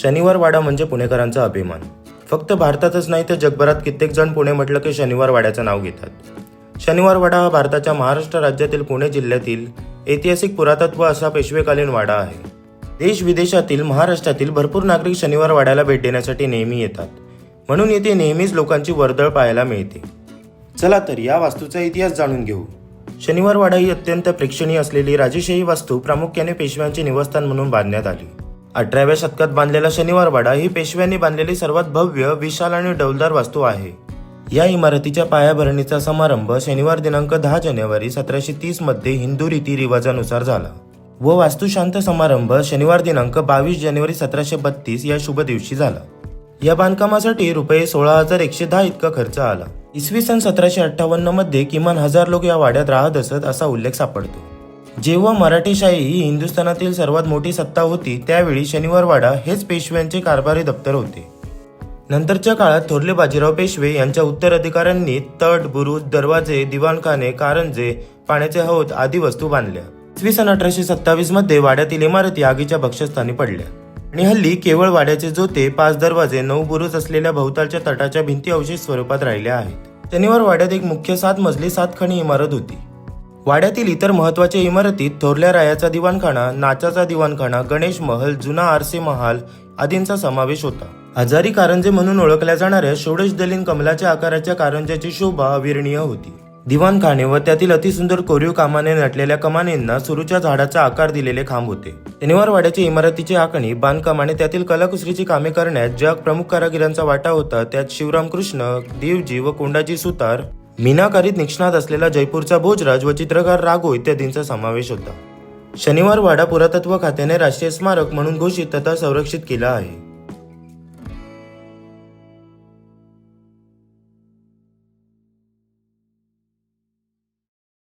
शनिवार वाडा म्हणजे पुणेकरांचा अभिमान. फक्त भारतातच नाही तर जगभरात कित्येक जण पुणे म्हटलं की शनिवार वाड्याचं नाव घेतात. शनिवार वाडा हा भारताच्या महाराष्ट्र राज्यातील पुणे जिल्ह्यातील ऐतिहासिक पुरातत्व असा पेशवेकालीन वाडा आहे. देश विदेशातील महाराष्ट्रातील भरपूर नागरिक शनिवार वाड्याला भेट देण्यासाठी नेहमी येतात. म्हणून येथे नेहमीच लोकांची वर्दळ पाहायला मिळते. चला तर या वास्तूचा इतिहास जाणून घेऊ. शनिवार वाडा ही अत्यंत प्रेक्षणीय असलेली राजेशाही वास्तू प्रामुख्याने पेशव्यांचे निवासस्थान म्हणून बांधण्यात आली. अठराव्या शतकात बांधलेला शनिवार वाडा ही पेशव्यांनी बांधलेली सर्वात भव्य विशाल आणि डौलदार वास्तू आहे. या इमारतीच्या पायाभरणीचा समारंभ शनिवार दिनांक दहा जानेवारी सतराशे तीसमध्ये हिंदू रीती रिवाजानुसार झाला. व वास्तुशांत समारंभ शनिवार दिनांक बावीस जानेवारी सतराशे बत्तीस या शुभ दिवशी झाला. या बांधकामासाठी रुपये सोळा हजार एकशे दहा इतका खर्च आला. इसवी सन सतराशे अठ्ठावन्नमध्ये किमान हजार लोक या वाड्यात राहत असत असा उल्लेख सापडतो. जेव्हा मराठीशाही ही हिंदुस्थानातील सर्वात मोठी सत्ता होती त्यावेळी शनिवार वाडा हेच पेशव्यांचे कारभारी दप्तर होते. नंतरच्या काळात थोरले बाजीराव पेशवे यांच्या उत्तराधिकाऱ्यांनी तट बुरुज दरवाजे दिवाणखाने कारंजे पाण्याचे हौद आदी वस्तू बांधल्या. इसवी सन अठराशे सत्तावीसमध्ये वाड्यातील इमारती आगीच्या भक्षस्थानी पडल्या. आणि हल्ली केवळ वाड्याचे जोते पाच दरवाजे नऊ बुरुज असलेल्या भोवतालच्या तटाच्या भिंती अवशेष स्वरूपात राहिल्या आहेत. शनिवार वाड्यात एक मुख्य सात मजली सात खणी इमारत होती. वाड्यातील इतर महत्त्वाच्या इमारतीत थोरल्या रायाचा दिवाणखाना नाचाचा दिवाणखाना गणेश महल जुना आरसे महाल आदींचा समावेश होता. हजारी कारंजे म्हणून ओळखल्या जाणाऱ्या षोडश दलीन कमलाच्या आकाराच्या कारंजाची शोभा अविरणीय होती. दिवाणखाने व त्यातील अतिसुंदर कोरीव कामाने नटलेल्या कमानींना सुरूच्या झाडाचा आकार दिलेले खांब होते. शनिवार वाड्याच्या इमारतीची आखणी बांधकामाने त्यातील कलाकुसरीची कामे करण्यात ज्या प्रमुख कारागिरांचा वाटा होता त्यात शिवराम कृष्ण देवजी व कोंडाजी सुतार मीनाकारीत निष्णात असलेला जयपूरचा भोजराज व चित्रकार राघो इत्यादींचा समावेश होता. शनिवार वाडा पुरातत्व खात्याने राष्ट्रीय स्मारक म्हणून घोषित तथा संरक्षित केला आहे.